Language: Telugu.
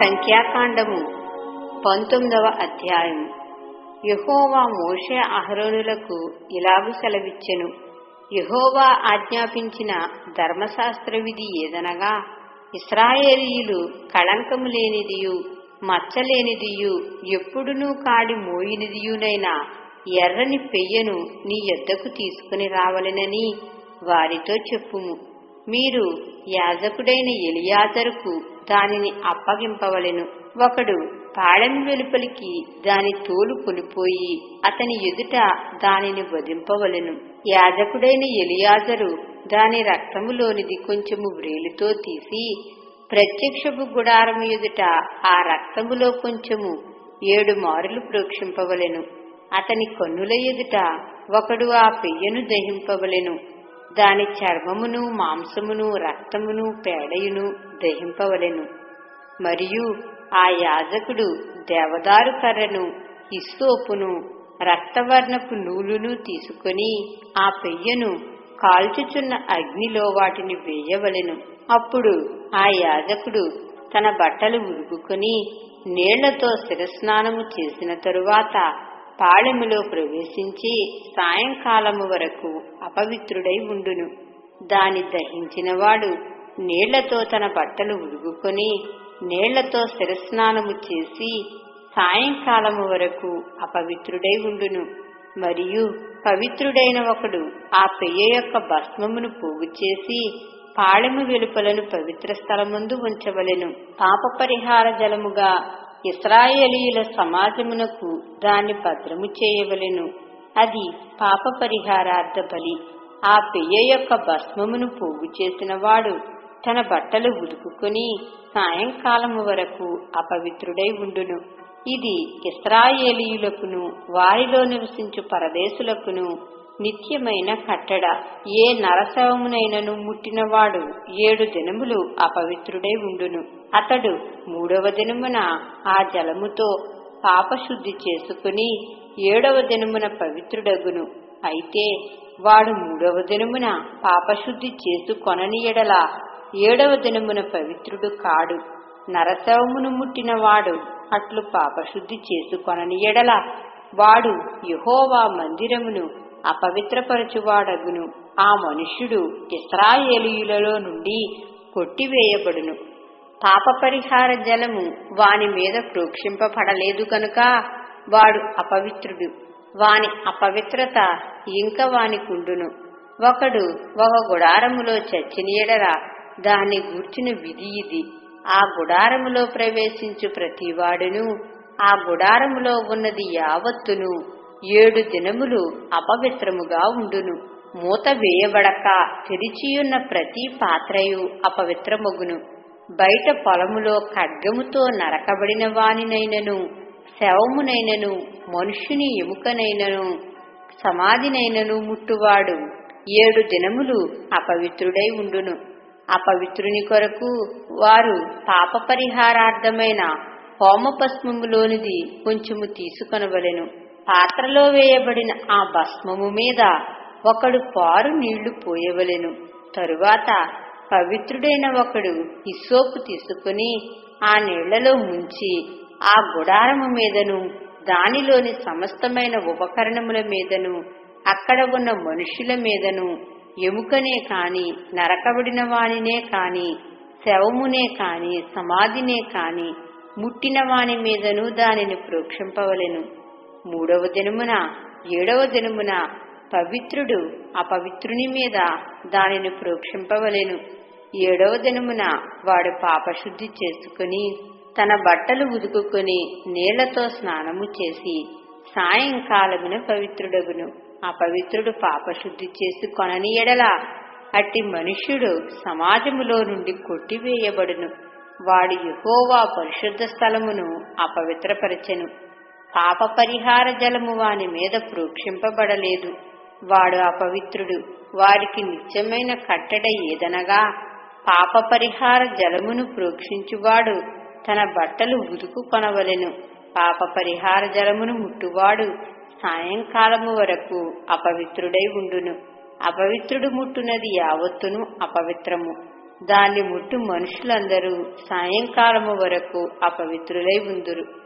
సంఖ్యాకాండము పంతొమ్మిదవ అధ్యాయం. యహోవా మోషే అహరోనులకు ఇలాగు సెలవిచ్చెను. యహోవా ఆజ్ఞాపించిన ధర్మశాస్త్ర విధి ఏదనగా ఇస్రాయేలీయులు కళంకము లేనిదియు మచ్చలేనిదియు ఎప్పుడునూ కాడి మోయినిదియునైన ఎర్రని పెయ్యను నీ యొద్దకు తీసుకుని రావలెనని వారితో చెప్పుము. మీరు యాజకుడైన ఎలియాజరుకు దానిని అప్పగింపవలెను. ఒకడు పాళెం వెలుపలికి దాని తోలు కొనిపోయి అతని ఎదుట దానిని వధింపవలెను. యాజకుడైన ఎలియాజరు దాని రక్తములోనిది కొంచెము వ్రేలితో తీసి ప్రత్యక్షపు గుడారము ఎదుట ఆ రక్తములో కొంచెము ఏడు మారులు ప్రోక్షింపవలెను. అతని కన్నుల ఎదుట ఒకడు ఆ పెయ్యను దహింపవలెను. దాని చర్మమును మాంసమును రక్తమును పేడయును దహింపవలెను. మరియు ఆ యాజకుడు దేవదారు కర్రను హిస్సోపును రక్తవర్ణపు నూలును తీసుకొని ఆ పెయ్యను కాల్చుచున్న అగ్నిలో వాటిని వేయవలెను. అప్పుడు ఆ యాజకుడు తన బట్టలు ఉరుకుని నీళ్ళతో శిరస్నానము చేసిన తరువాత పాళెములో ప్రవేశించి సాయంకాలము వరకు అపవిత్రుడై ఉండును. దాని దహించినవాడు నీళ్ళతో తన బట్టలు ఉడుగుకొని నీళ్ళతో శిరస్నానము చేసి సాయంకాలము వరకు అపవిత్రుడై ఉండును. మరియు పవిత్రుడైన ఒకడు ఆ పెయ్య యొక్క భస్మమును పోగు చేసి పాళెము వెలుపలను పవిత్ర స్థలముందు ఉంచవలెను. పాప పరిహార జలముగా ఇస్రాయేలీయుల సమాజమునకు దాన్ని భద్రము చేయవలెను. అది పాప పరిహారార్థ బలి. ఆ పెయ్య యొక్క భస్మమును పోగు చేసినవాడు తన బట్టలు ఉదుకుని సాయంకాలము వరకు అపవిత్రుడై ఉండును. ఇది ఇస్రాయేలీయులకును వారిలో నివసించు పరదేశులకును నిత్యమైన కట్టడ. ఏ నరశవమునైనను ముట్టినవాడు ఏడు దినములు అపవిత్రుడై ఉండును. అతడు మూడవ దినమున ఆ జలముతో పాపశుద్ధి చేసుకుని ఏడవ దినమున పవిత్రుడగును. అయితే వాడు మూడవ దినమున పాపశుద్ధి చేసుకొనని ఎడల ఏడవ దినమున పవిత్రుడు కాడు. నరశవమును ముట్టినవాడు అట్లు పాపశుద్ధి చేసుకొనని ఎడల వాడు యహోవా మందిరమును అపవిత్రపరచువాడగును. ఆ మనుష్యుడు ఇస్రాయేలీయులలో నుండి కొట్టివేయబడును. పాప పరిహార జలము వాని మీద ప్రోక్షింపబడలేదు కనుక వాడు అపవిత్రుడు. వాని అపవిత్రత ఇంక వానికుండును ఒకడు ఒక గుడారములో చచ్చినీయడరా దాన్ని గూర్చిన విధి ఇది. ఆ గుడారములో ప్రవేశించు ప్రతివాడును ఆ గుడారములో ఉన్నది యావత్తును ఏడు దినములు అపవిత్రముగా ఉండును. మూత వేయబడక తెరిచియున్న ప్రతి పాత్రయు అపవిత్రమగును. బయట పొలములో ఖడ్గముతో నరకబడిన వానినైనను శవమునైనను మనుష్యుని ఎముకనైనను సమాధినైనను ముట్టువాడు. ఏడు దినములు అపవిత్రుడై ఉండును. అపవిత్రుని కొరకు వారు పాప పరిహారార్థమైన హోమపస్మములోనిది కొంచెము తీసుకొనవలెను. పాత్రలో వేయబడిన ఆ భస్మము మీద ఒకడు పారు నీళ్ళు పోయవలెను. తరువాత పవిత్రుడైన ఒకడు ఇసోపు తీసుకుని ఆ నీళ్ళలో ముంచి ఆ గుడారము మీదను దానిలోని సమస్తమైన ఉపకరణముల మీదను అక్కడ ఉన్న మనుషుల మీదను ఎముకనే కాని నరకబడిన వానినే కాని శవమునే కాని సమాధినే కాని ముట్టిన వాని మీదను దానిని ప్రోక్షింపవలెను. మూడవ దినమున ఏడవ దినమున పవిత్రుడు అపవిత్రుని మీద దానిని ప్రోక్షింపవలెను. ఏడవ దినమున వాడు పాపశుద్ధి చేసుకుని తన బట్టలు ఉదుకుని నీళ్ళతో స్నానము చేసి సాయంకాలమున పవిత్రుడగును. అపవిత్రుడు పాపశుద్ధి చేసి కొనని ఎడల అట్టి మనుష్యుడు సమాజములో నుండి కొట్టివేయబడును. వాడు యహోవా పరిశుద్ధ స్థలమును అపవిత్రపరచెను. పాప పరిహార జలము వాని మీద ప్రోక్షింపబడలేదు. వాడు అపవిత్రుడు. వారికి నిత్యమైన కట్టడ ఏదనగా పాప పరిహార జలమును ప్రోక్షించువాడు తన బట్టలు ఉదుకు కొనవలెను. పాప పరిహార జలమును ముట్టువాడు సాయంకాలము వరకు అపవిత్రుడై ఉండును. అపవిత్రుడు ముట్టునది యావత్తును అపవిత్రము. దాన్ని ముట్టు మనుషులందరూ సాయంకాలము వరకు అపవిత్రులై ఉందురు.